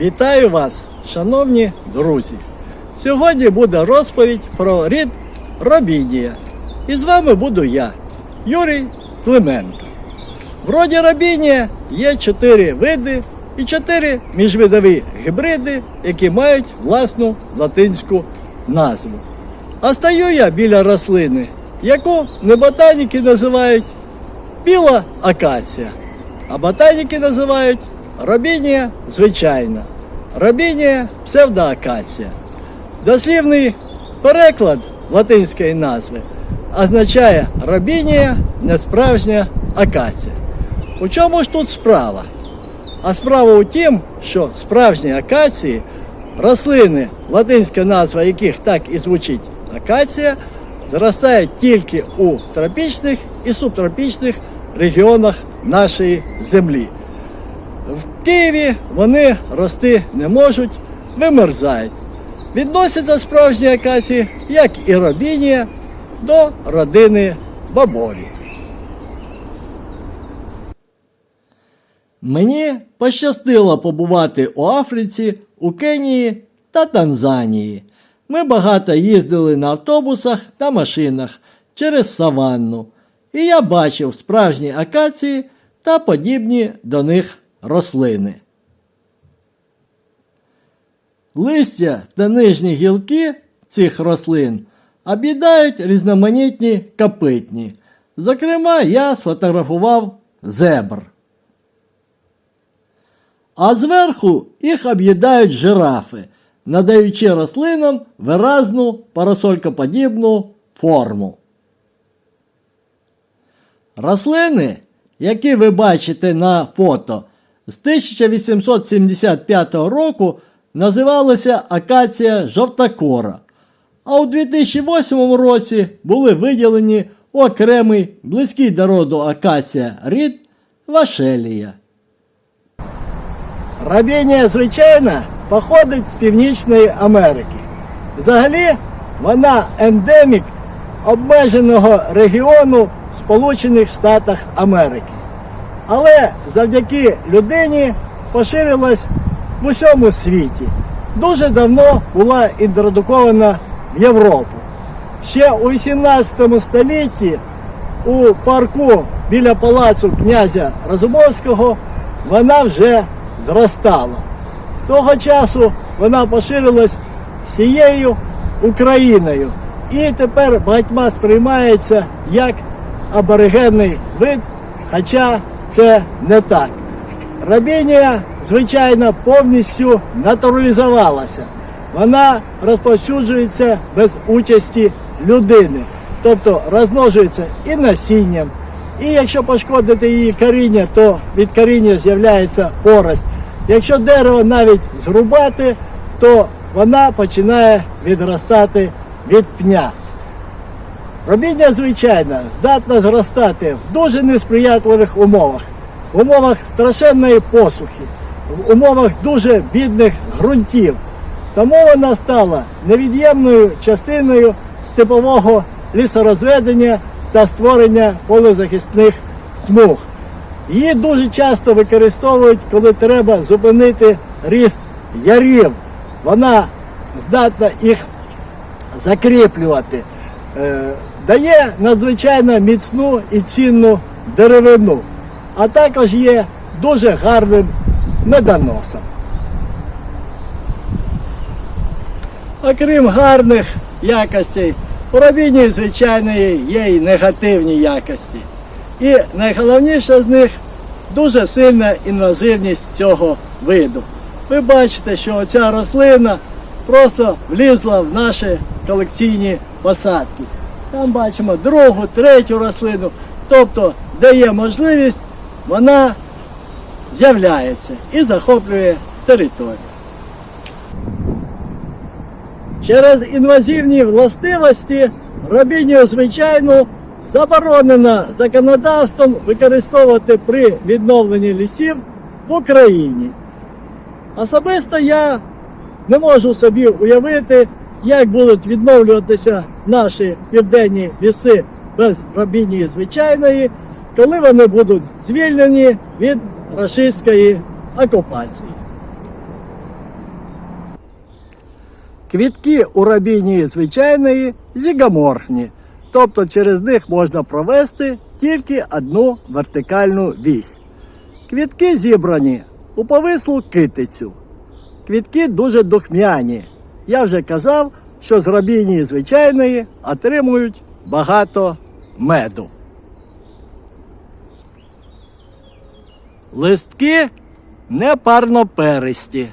Вітаю вас, шановні друзі! Сьогодні буде розповідь про рід Робінія. І з вами буду я, Юрій Клименко. В роді Робінія є чотири види і чотири міжвидові гібриди, які мають власну латинську назву. А стою я біля рослини яку не ботаніки називають біла акація, а ботаніки називають робінія звичайна, робінія псевдоакація. Дослівний переклад латинської назви означає робінія несправжня акація. У чому ж тут справа? А справа у тім, що справжні акації, рослини, латинська назва яких так і звучить акація, зростають тільки у тропічних і субтропічних регіонах нашої землі. В Києві вони рости не можуть, вимерзають. Відносяться справжні акації, як і робінія, до родини баболі. Мені пощастило побувати у Африці, у Кенії та Танзанії. Ми багато їздили на автобусах та машинах через саванну, і я бачив справжні акації та подібні до них рослини. Листя та нижні гілки цих рослин об'їдають різноманітні капитні. Зокрема, я сфотографував зебр. А зверху їх об'їдають жирафи, надаючи рослинам виразну парасолькоподібну форму. Рослини, які ви бачите на фото, з 1875 року називалися акація жовтокора, а у 2008 році були виділені окремий близький до роду акація рід Вашелія. Рабінія звичайна походить з Північної Америки. Взагалі, вона ендемік обмеженого регіону в Сполучених Штатах Америки. Але завдяки людині поширилась в усьому світі. Дуже давно була інтродукована в Європу. Ще у 18 столітті у парку біля палацу князя Разумовського вона вже зростала. Того часу вона поширилась всією Україною і тепер багатьма сприймається як аборигенний вид, хоча це не так. Рабінія, звичайно, повністю натуралізувалася. Вона розповсюджується без участі людини, тобто розмножується і насінням. І якщо пошкодити її коріння, то від коріння з'являється порость. Якщо дерево навіть зрубати, то вона починає відростати від пня. Робіння, звичайно, здатна зростати в дуже несприятливих умовах, в умовах страшенної посухи, в умовах дуже бідних ґрунтів. Тому вона стала невід'ємною частиною степового лісорозведення та створення полезахисних смуг. Її дуже часто використовують, коли треба зупинити ріст ярів. Вона здатна їх закріплювати. Е, дає надзвичайно міцну і цінну деревину, а також є дуже гарним медоносом. Окрім гарних якостей, у робіні, звичайно, є й негативні якості. І найголовніше з них дуже сильна інвазивність цього виду. Ви бачите, що ця рослина просто влізла в наші колекційні посадки. Там бачимо другу, третю рослину. Тобто, де є можливість, вона з'являється і захоплює територію. Через інвазивні властивості робінію звичайну заборонено законодавством використовувати при відновленні лісів в Україні. Особисто я не можу собі уявити, як будуть відновлюватися наші південні ліси без робінії звичайної, коли вони будуть звільнені від рашистської окупації. Квітки у рабінії звичайної зігоморфні, тобто через них можна провести тільки одну вертикальну вісь. Квітки зібрані у повислу китицю. Квітки дуже духмяні. Я вже казав, що з рабінії звичайної отримують багато меду. Листки непарноперисті.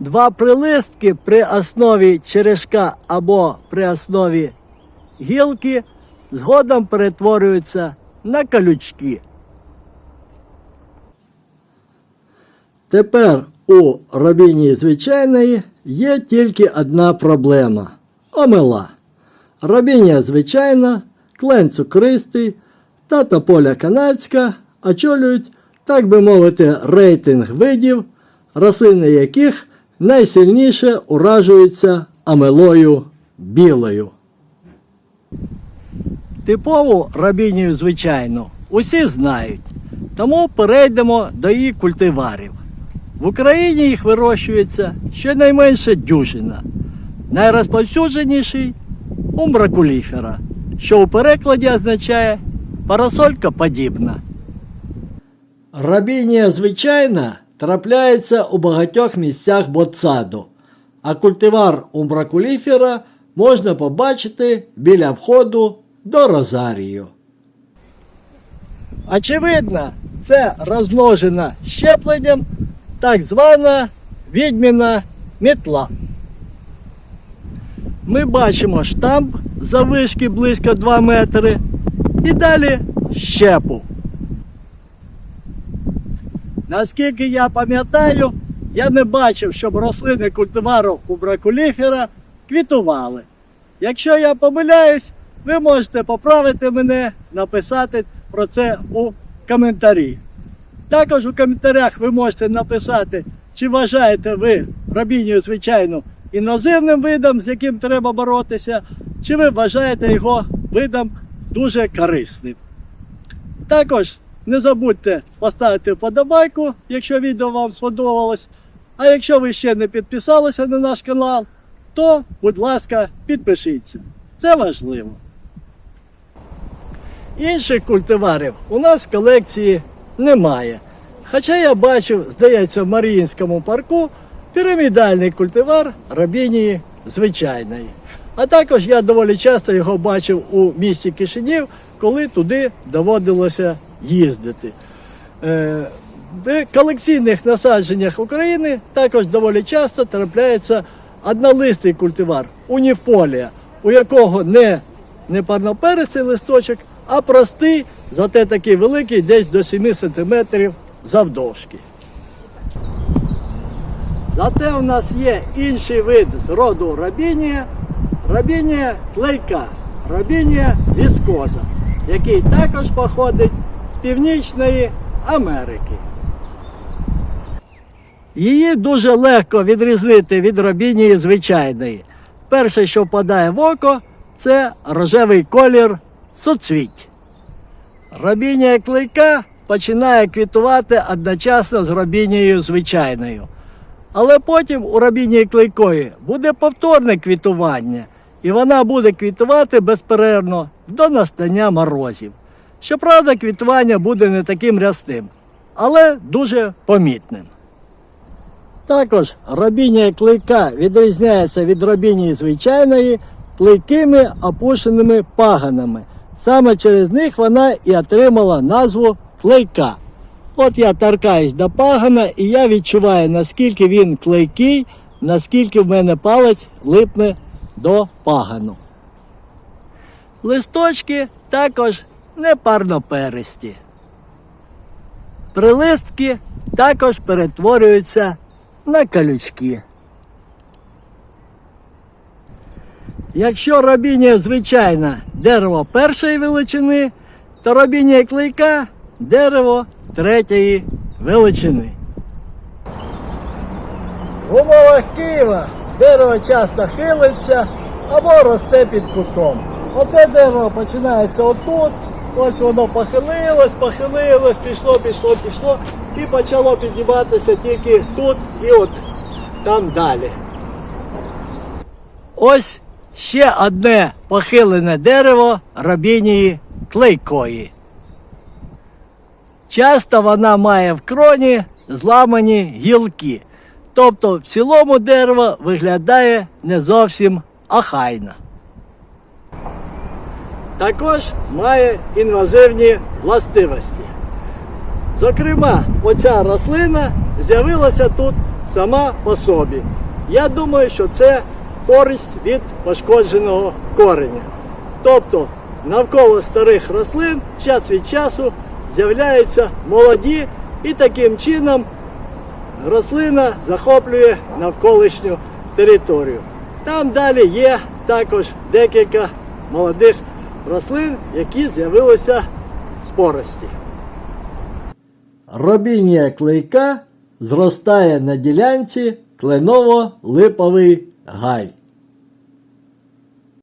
Два прилистки при основі черешка або при основі гілки згодом перетворюються на колючки. Тепер у рабіні звичайної є тільки одна проблема омела. Рабінія звичайна, клен цукристий та тополя канадська очолюють, так би мовити, рейтинг видів, рослини яких найсильніше уражуються амелою білою. Типову рабінію звичайну усі знають, тому перейдемо до її культиварів. В Україні їх вирощується щонайменше дюжина. Найрозповсюдженіший умбракуліфера, що у перекладі означає парасолька подібна. Рабінія звичайна трапляється у багатьох місцях ботсаду, а культивар умбракуліфера можна побачити біля входу до розарію. Очевидно, це розмножена щепленням так звана відьміна мітла. Ми бачимо штамп завишки близько 2 метри і далі щепу. Наскільки я пам'ятаю, я не бачив, щоб рослини культивару у бракуліфера квітували. Якщо я помиляюсь, ви можете поправити мене, написати про це у коментарі. Також у коментарях ви можете написати, чи вважаєте ви рабінію, звичайно, іноземним видом, з яким треба боротися, чи ви вважаєте його видом дуже корисним. Також не забудьте поставити вподобайку, якщо відео вам сподобалось. А якщо ви ще не підписалися на наш канал, то, будь ласка, підпишіться. Це важливо. Інших культиварів у нас в колекції немає. Хоча я бачив, здається, в Маріїнському парку пірамідальний культивар рабінії звичайної. А також я доволі часто його бачив у місті Кишинів, коли туди доводилося їздити. Е, В колекційних насадженнях України також доволі часто трапляється однолистий культивар уніфолія, у якого не, не парноперистий листочок, а простий, зате такий великий, десь до 7 см завдовжки. Зате у нас є інший вид з роду рабінія, рабінія клейка, рабінія віскоза, який також походить з Північної Америки. Її дуже легко відрізнити від рабінії звичайної. Перше, що впадає в око, це рожевий колір суцвіть. Рабінія клейка починає квітувати одночасно з рабінією звичайною. Але потім у рабінії клейкої буде повторне квітування, і вона буде квітувати безперервно до настання морозів. Щоправда, квітування буде не таким рясним, але дуже помітним. Також рабінія клейка відрізняється від рабінії звичайної клейкими опушеними паганами. Саме через них вона і отримала назву клейка. От я торкаюсь до пагана і я відчуваю, наскільки він клейкий, наскільки в мене палець липне до пагану. Листочки також непарноперисті. Прилистки також перетворюються на колючки. Якщо рабінія звичайна дерево першої величини, то рабінія клейка дерево третьої величини. В умовах Києва дерево часто хилиться або росте під кутом. Оце дерево починається отут, ось воно похилилось, похилилось, пішло, пішло, пішло і почало підніматися тільки тут і от там далі. Ось ще одне похилене дерево рабінії тлейкої. Часто вона має в кроні зламані гілки. Тобто в цілому дерево виглядає не зовсім охайно. Також має інвазивні властивості. Зокрема, оця рослина з'явилася тут сама по собі. Я думаю, що це користь від пошкодженого кореня. Тобто навколо старих рослин час від часу з'являються молоді і таким чином рослина захоплює навколишню територію. Там далі є також декілька молодих рослин, які з'явилися з порості. Робінія клейка зростає на ділянці кленово-липовий гай.